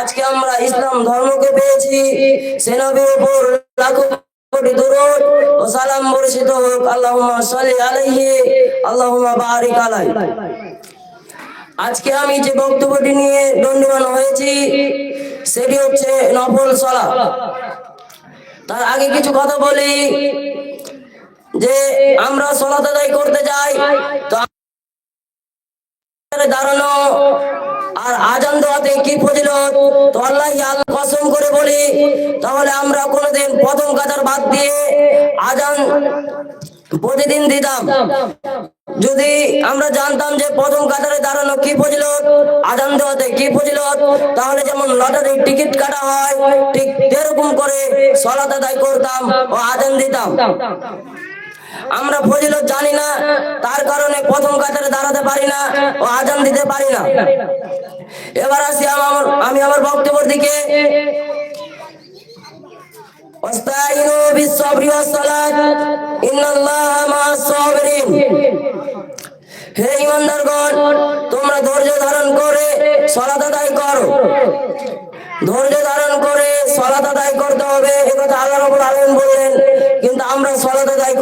আজকে আমরা ইসলাম ধর্মকে পেয়েছি। সে নবীর উপর লাখো কোটি দরুদ ও সালাম বর্ষিত হোক। আল্লাহুম্মা সাল্লি আলাইহি, আল্লাহুম্মা বারিক আলাইহি আজকে আমি যে বক্তব্যটি নিয়ে দণ্ডমান হয়েছি, সেটি হচ্ছে নফল সলা তার আগে কিছু কথা বলি, যে আমরা সলাত আদায় করতে যাই, তো দাঁড়ানো আর আজান দেওয়াতে কি ফজিলত? তো আল্লাহ আল্লাহ কসম করে বলি, তাহলে আমরা কোনোদিন প্রথম কাতার বাদ দিয়ে আজান প্রতিদিন দিতাম। যদি আমরা জানতাম যে প্রথম কাতারে দাঁড়ানো কি ফজিলত, আজান দেওয়াতে কি ফজিলত, তাহলে যেমন লটারির টিকিট কাটা হয়, ঠিক এরকম করে সলাত আদায় করতাম ও আজান দিতাম। আমরা ফজিলত জানি না, তার কারণে প্রথম কাতারে দাঁড়াতে পারি না ও আজান দিতে পারি না। এবার আসি আমার আমি আমার বক্তব্যের দিকে واستعينوا بالصبر والصلاة إن الله مع الصابرين হে ইমানদারগণ তোমরা ধৈর্য ধারণ করে সলাত আদায় করো ধৈর্য ধারণ করে সলাত আদায় করতে হবে একথা আল্লাহ রাব্বুল আলামিন বললেন কিন্তু আমরা সলাত আদায়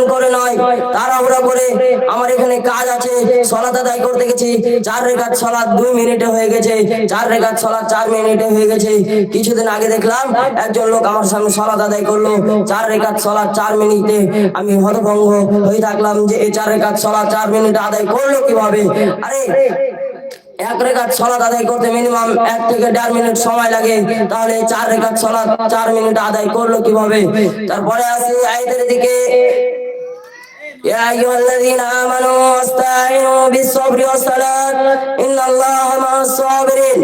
ধারণ করে নয় তাড়াহুড়া করে আমার এখানে কাজ আছে সলাত আদায় করতে গেছি, চার রেখাত সলাত দুই মিনিটে হয়ে গেছে, চার রেখাত সলাত চার মিনিটে হয়ে গেছে। কিছুদিন আগে দেখলাম, একজন লোক আমার সামনে সলাত আদায় করল, চার রেখাত সলাত চার মিনিটে। আমি হতভঙ্গ হয়ে থাকলাম যে, এই চার রেখাত সলাত চার মিনিট আদায় করল কীভাবে? আরে, এক রেখাত সলাত আদায় করতে মিনিমাম এক থেকে দেড় মিনিট সময় লাগে, তাহলে চার রেখাত সলাত চার মিনিট আদায় করল কীভাবে? তারপরে আসি আয়াতের দিকে يا أيها الذين آمنوا استعينوا بالصبر والصلاة إن الله مع الصابرين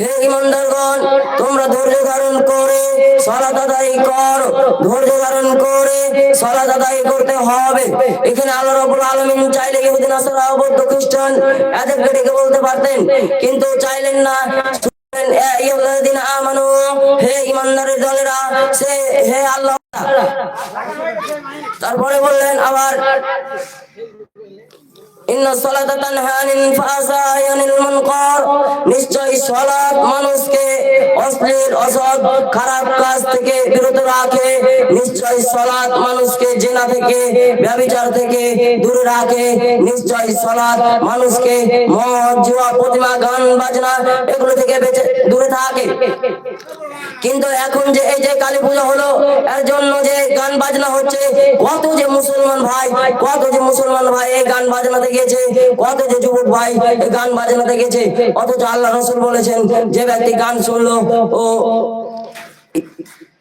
হে ইমানদারগণ তোমরা ধৈর্য ধারণ করে সলাত আদায় কর ধৈর্য ধারণ করে সলাত আদায় করতে হবে এখানে আল্লাহ রাব্বুল আলামিন চাইলে ইহুদি নাসারা বৌদ্ধ খ্রিস্টান এদেরকে ডেকে বলতে পারতেন কিন্তু চাইলেন না শুনলেন, "এ আইয়ুহাল্লাযীনা আমানু হে ইমানদারের দলেরা, সে হে আল্লাহ। তারপরে বললেন আবার নিশ্চয় মানুষকে অশ্লীল, অসৎ, খারাপ কাজ থেকে বিরত রাখে। নিশ্চয় সলাৎ মানুষকে জেনা থেকে, ব্যভিচার থেকে দূরে রাখে। নিশ্চয় সালাত মানুষকে মদ, জুয়া, প্রতিমা, গান, বাজনা, এগুলো থেকে বেঁচে দূরে থাকে। কিন্তু এখন যে এই যে কালী পূজা হলো, এর জন্য যে গান বাজনা হচ্ছে, কত যে মুসলমান ভাই, কত যে মুসলমান ভাই এই গান বাজনাতে গেছে, কত যে যুবক ভাই এই গান বাজনাতে গেছে। অথচ আল্লাহ রসুল বলেছেন, যে ব্যক্তি গান শুনলো, ও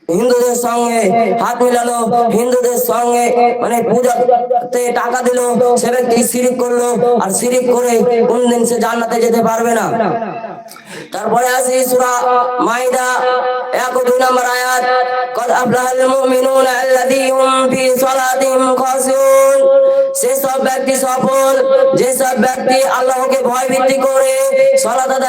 হিন্দুদের সঙ্গে হাত মিলালো হিন্দুদের সঙ্গে মানে পূজাতে টাকা দিল সে ব্যক্তি সিরিক করলো আর সিরিক করে কোনদিন সে জান্নাতে যেতে পারবে না তারপরে আসি সূরা মাইদা এক ও দুই নম্বর আয়াত قد أفلح المؤمنون الذين هم في صلاتهم خاشعون সেসব ব্যক্তি সফল যেসব ব্যক্তি আল্লাহকে ভয় ভিত্তি করে সালাত আদায়